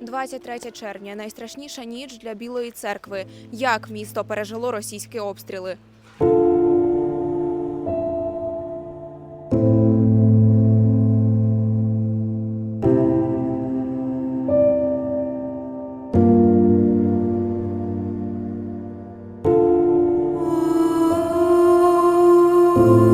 23 червня найстрашніша ніч для Білої церкви. Як місто пережило російські обстріли? Це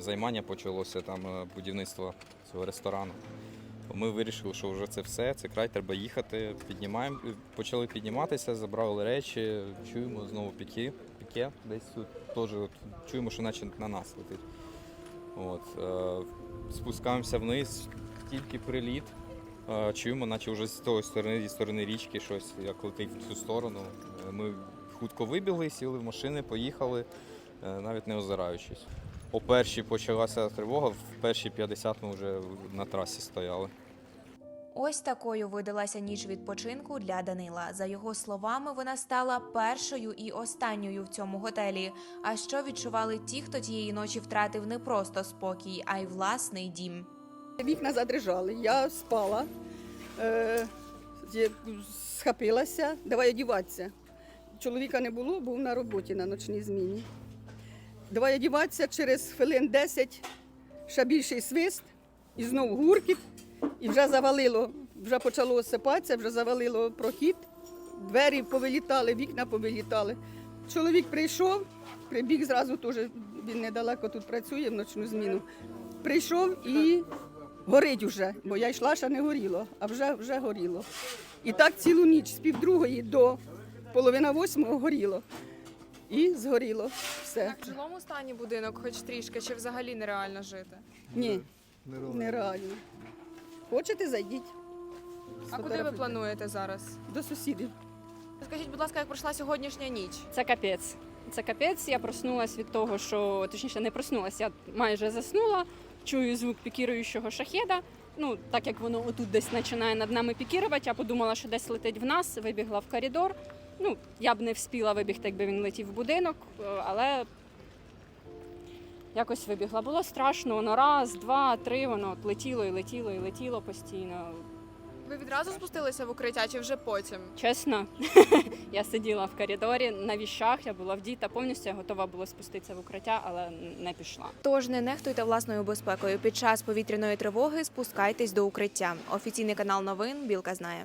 займання почалося там е, будівництво цього ресторану. Ми вирішили, що вже це все, це край, треба їхати. Піднімаємо, почали підніматися, забрали речі, чуємо знову піки, піке, десь тут теж от, чуємо, що наче на нас летить. От, е, спускаємося вниз, тільки приліт. Е, чуємо, наче вже з тої сторони, зі сторони річки щось як летить в цю сторону. Е, Ми хутко вибігли, сіли в машини, поїхали, е, навіть не озираючись. О першій почалася тривога, в першій 50 ми вже на трасі стояли. Ось такою видалася ніч відпочинку для Данила. За його словами, вона стала першою і останньою в цьому готелі. А що відчували ті, хто тієї ночі втратив не просто спокій, а й власний дім. Вікна задрижали, я спала, е, схопилася, давай одіватися. Чоловіка не було, був на роботі на ночній зміні. Давай одіватися, через хвилин 10 ще більший свист, і знову гуркіт, і вже завалило, вже почало осипатися, вже завалило прохід, двері повилітали, вікна повилітали. Чоловік прийшов, прибіг зразу теж, він недалеко тут працює в ночну зміну. Прийшов і горить вже, бо я йшла, ще не горіло, а вже, вже горіло. І так цілу ніч з півдругої до половина восьмого горіло. І згоріло все. Так в жилому стані будинок, хоч трішки, чи взагалі нереально жити? Ні, нереально. Хочете, зайдіть. А куди ви плануєте зараз? До сусідів. Скажіть, будь ласка, як пройшла сьогоднішня ніч? Це капець. Це капець. Я проснулась від того, що точніше не проснулась, я майже заснула. Чую звук пікіруючого шахеда. Ну, так як воно отут десь починає над нами пікірувати, я подумала, що десь летить в нас, вибігла в коридор. Ну, я б не вспіла вибігти, якби він летів в будинок, е, але якось вибігла. Було страшно, воно раз, два, три, воно от летіло і летіло і летіло постійно. Ви відразу спустилися в укриття чи вже потім? Чесно, я сиділа в коридорі на віщах, я була вдіта повністю, я готова була спуститися в укриття, але не пішла. Тож не нехтуйте власною безпекою. Під час повітряної тривоги спускайтесь до укриття. Офіційний канал новин Білка знає.